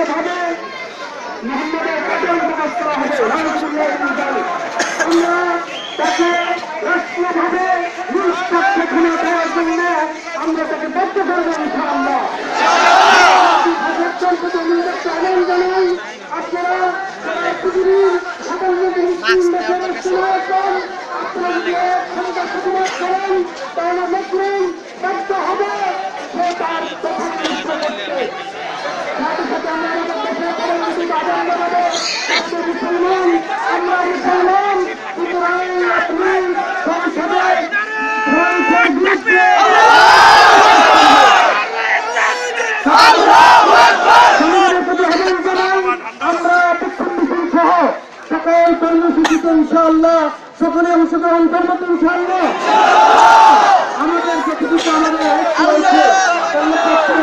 রাষ্ট্রীয়ভাবে মোহাম্মদের কাজল প্রকাশ করা হবে। আমরা তাকে রাষ্ট্রীয়ভাবে ইনশাআল্লাহ সকলে অংশগ্রহণ করব তো ইনশাআল্লাহ আমাদের হয়েছে কর্মক্ষেত্রে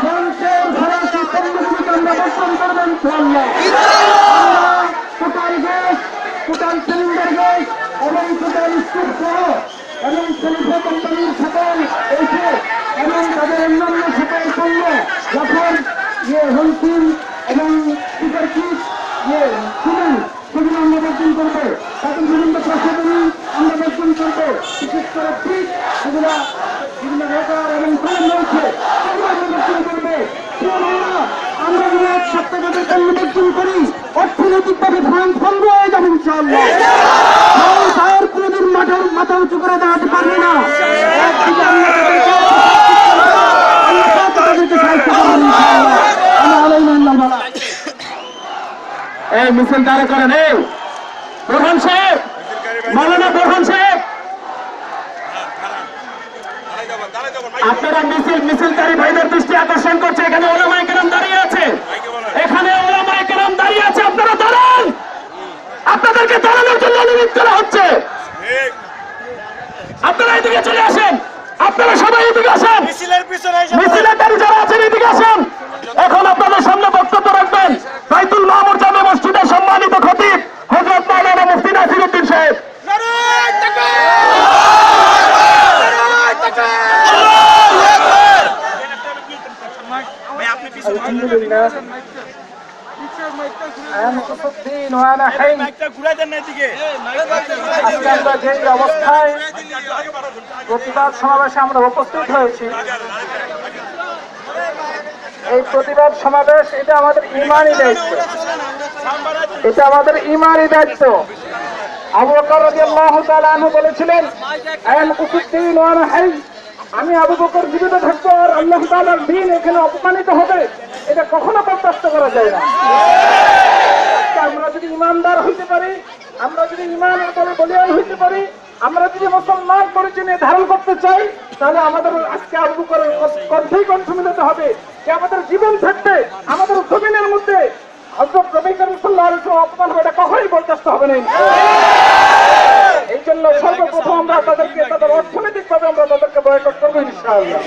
ফ্রান্সের ভারতী আমরা বর্জন করব ইনশাআল্লাহ যখন ইয়ে হলসিন এবং সুপার কিট ইয়ে সিমেন্ট সেগুলো আমরা বর্জন করব, তাদের বিভিন্ন প্রসাধনী আমরা বর্জন করব। বিশেষ করে ফ্রিজ সেগুলো বিভিন্ন রোগার এবং কলম রয়েছে, সেগুলো আমরা বর্জন করব। আমরা যদি এক সপ্তাহ যদি করি, অর্থনৈতিকভাবে ফ্রান্স বন্ধ হয়ে যাবে ইনশাআল্লাহ ফ্রান্স আর কোনোদিন মাথা মাথা উঁচু করে দাঁড়াতে পারবে না একদিকে আমরা তাদেরকে আল্লাহ পাক তাদেরকে সাহায্য করবেন ইনশাআল্লাহ আল্লাহ আলাইহি আল্লাহ বালা এই মিছিল দাঁড়া করেন। এই প্রধান সাহেব মাওলানা প্রধান সাহেব। আপনারা মিছিল মিছিলকারী ভাইদের দৃষ্টি আকর্ষণ করছে। এখানে ওলামাই কেরাম দাঁড়িয়ে আছে। এখানে ওলামাই কেরাম দাঁড়িয়ে আছে। আপনারা দাঁড়ান। আপনাদেরকে দাঁড়ানোর জন্য অনুরোধ করা হচ্ছে। আপনারা এদিকে চলে আসেন। আপনারা সবাই এদিকে আসেন। মিছিলের পিছনে মিছিলের যারা আছেন এদিকে অবস্থায় প্রতিবাদ সমাবেশে আমরা উপস্থিত হয়েছি এই প্রতিবাদ সমাবেশ এটা আমাদের ইমানই দায়িত্ব। এটা আমাদের ইমানই দায়িত্ব। আবু বকর রাদিয়াল্লাহু তাআলা আনহু বলেছিলেন আমি আবু বকর জীবিত থাকব আর আল্লাহ তাআলার দিন এখানে অপমানিত হবে। এটা কখনো বরদাস্ত করা যায় না। আমরা যদি ইমানদার হইতে পারি, আমরা যদি ইমানের তলে বলিয়ান হইতে পারি, আমরা যদি মুসলমান পরিচয় ধারণ করতে চাই, তাহলে আমাদের আজকে আবু করে কণ্ঠেই কণ্ঠ মিলাতে হবে। যে আমাদের জীবন থাকবে আমাদের জমিনের মধ্যে হজরত নবী করিম অপমান এটা কখনোই বরদাস্ত হবে না। এই জন্য সর্বপ্রথম আমরা তাদেরকে, তাদের অর্থনৈতিক ভাবে আমরা তাদেরকে বয়কট করব, ইনশাআল্লাহ।